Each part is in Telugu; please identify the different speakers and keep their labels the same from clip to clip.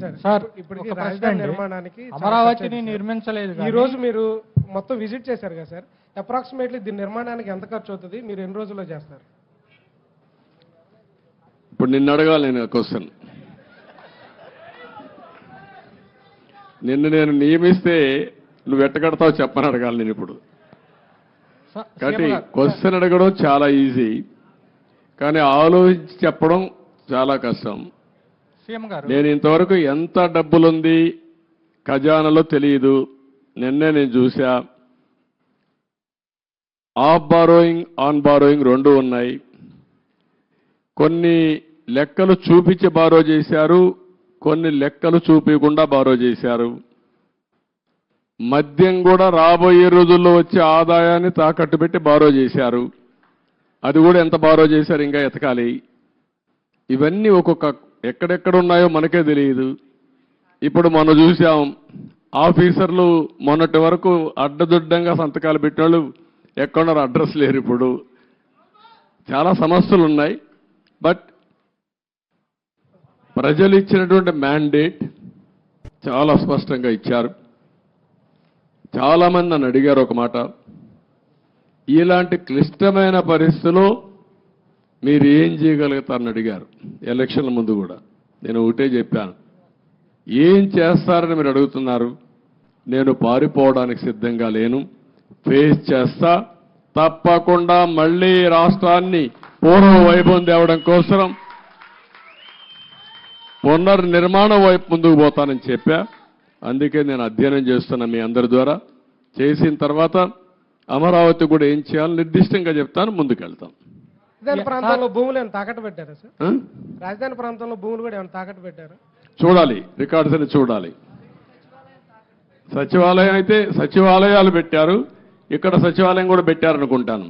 Speaker 1: సార్
Speaker 2: అండి.
Speaker 1: నిర్మాణానికి
Speaker 2: అమరావతిని. నిర్మించలేదు
Speaker 1: ఈ రోజు మీరు మొత్తం విజిట్ చేశారు కదా సార్. అప్రాక్సిమేట్లీ దీని నిర్మాణానికి ఎంత ఖర్చు అవుతుంది? మీరు ఎన్ని రోజుల్లో చేస్తారు?
Speaker 3: ఇప్పుడు నిన్ను అడగాలి నేను క్వశ్చన్ నిన్ను నేను నియమిస్తే నువ్వు ఎట్టగడతావు చెప్పని అడగాలి నేను ఇప్పుడు. కాబట్టి క్వశ్చన్ అడగడం చాలా ఈజీ కానీ ఆలోచించి చెప్పడం చాలా కష్టం. నేను ఇంతవరకు ఎంత డబ్బులుంది ఖజానాలో తెలియదు నిన్నే నేను చూసా ఆఫ్ బారోయింగ్ ఆన్ బారోయింగ్ రెండు ఉన్నాయి. కొన్ని లెక్కలు చూపించి బారో చేశారు కొన్ని లెక్కలు చూపించకుండా బారో చేశారు. మద్యం కూడా రాబోయే రోజుల్లో వచ్చే ఆదాయాన్ని తాకట్టు పెట్టి బారో చేశారు. అది కూడా ఎంత బారో చేశారు ఇంకా ఎతకాలి. ఇవన్నీ ఒక్కొక్క ఎక్కడెక్కడ ఉన్నాయో మనకే తెలియదు. ఇప్పుడు మనం చూసాం ఆఫీసర్లు మొన్నటి వరకు అడ్డదుడ్డంగా సంతకాలు పెట్టిన ఎక్కడున్నారు అడ్రస్ లేరు ఇప్పుడు. చాలా సమస్యలు ఉన్నాయి బట్ ప్రజలు ఇచ్చినటువంటి మ్యాండేట్ చాలా స్పష్టంగా ఇచ్చారు. చాలామంది నన్ను అడిగారు ఒక మాట. ఇలాంటి క్లిష్టమైన పరిస్థితిలో మీరు ఏం చేయగలుగుతారని అడిగారు. ఎలక్షన్ల ముందు కూడా. నేను ఒకటే చెప్పాను. ఏం చేస్తారని మీరు అడుగుతున్నారు? నేను పారిపోవడానికి సిద్ధంగా లేను. ఫేస్ చేస్తా. తప్పకుండా మళ్ళీ రాష్ట్రాన్ని పూర్వ వైభవం తేవడం కోసం పునర్నిర్మాణం వైపు ముందుకు పోతానని చెప్పా. అందుకే నేను అధ్యయనం చేస్తున్నా మీ అందరి ద్వారా. చేసిన తర్వాత అమరావతి కూడా ఏం చేయాలో నిర్దిష్టంగా చెప్తాను. ముందుకెళ్తాం
Speaker 1: రాజధాని ప్రాంతంలో భూములు ఏమైనా తాకట్టు పెట్టారా సార్? రాజధాని ప్రాంతంలో భూములు కూడా ఏమైనా తాకట్టు పెట్టారా?
Speaker 3: చూడాలి రికార్డ్స్ అని చూడాలి. సచివాలయం అయితే సచివాలయాలు పెట్టారు ఇక్కడ సచివాలయం కూడా పెట్టారనుకుంటాను.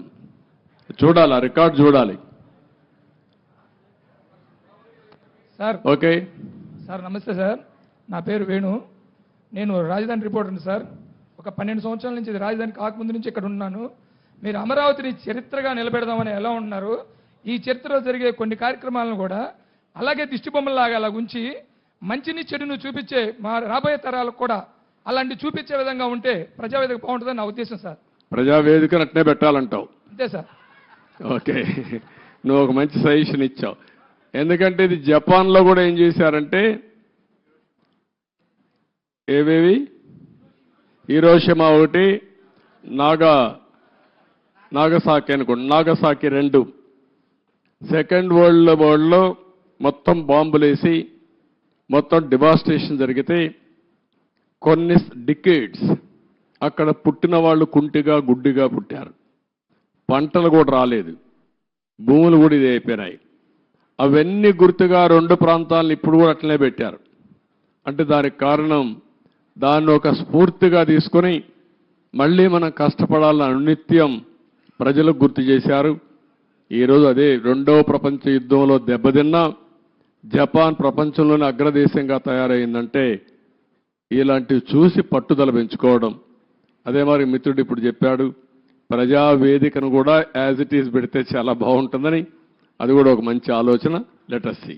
Speaker 3: చూడాలి ఆ రికార్డ్ చూడాలి.
Speaker 4: సార్.
Speaker 3: ఓకే.
Speaker 4: సార్ నమస్తే సార్. నా పేరు వేణు. నేను రాజధాని రిపోర్టర్ని సార్. ఒక పన్నెండు సంవత్సరాల నుంచి రాజధాని కాకముందు నుంచి ఇక్కడ ఉన్నాను. మీరు అమరావతిని చరిత్రగా నిలబెడదామని ఎలా ఉన్నారు? ఈ చరిత్రలో జరిగే కొన్ని కార్యక్రమాలను కూడా అలాగే దిష్టి బొమ్మలాగా అలా ఉంచి మంచిని చెడును చూపించే మా రాబోయే తరాలకు కూడా అలాంటి చూపించే విధంగా ఉంటే ప్రజావేదిక బాగుంటుందని నా ఉద్దేశం సార్.
Speaker 3: ప్రజావేదికను అట్నే పెట్టాలంటావు.
Speaker 4: అంతే సార్.
Speaker 3: ఓకే. నువ్వు ఒక మంచి సజెషన్ ఇచ్చావు. ఎందుకంటే ఇది జపాన్లో కూడా ఏం చేశారంటే ఏవేవి? హీరోషిమా ఒకటి నాగా నాగసాకి అనుకోండి నాగసాకి రెండు. సెకండ్ వరల్డ్ వార్లో మొత్తం బాంబులేసి మొత్తం డివాస్టేషన్ జరిగితే కొన్ని డికేడ్స్ అక్కడ పుట్టిన వాళ్ళు కుంటిగా గుడ్డిగా పుట్టారు. పంటలు కూడా రాలేదు. భూములు కూడా ఇది అయిపోయినాయి. అవన్నీ గుర్తుగా రెండు ప్రాంతాలను ఇప్పుడు కూడా అట్లనే పెట్టారు. అంటే దానికి కారణం దాన్ని ఒక స్ఫూర్తిగా తీసుకొని మళ్ళీ మనం కష్టపడాలని అనునిత్యం ప్రజలకు గుర్తు చేశారు. ఈరోజు అదే రెండవ ప్రపంచ యుద్ధంలో దెబ్బతిన్నా జపాన్ ప్రపంచంలోనే అగ్రదేశంగా తయారైందంటే ఇలాంటివి చూసి పట్టుదల పెంచుకోవడం. అదే మరి మిత్రుడు ఇప్పుడు చెప్పాడు ప్రజా వేదికను కూడా యాజ్ ఇట్ ఈస్ పెడితే చాలా బాగుంటుందని. అది కూడా ఒక మంచి ఆలోచన. Letter see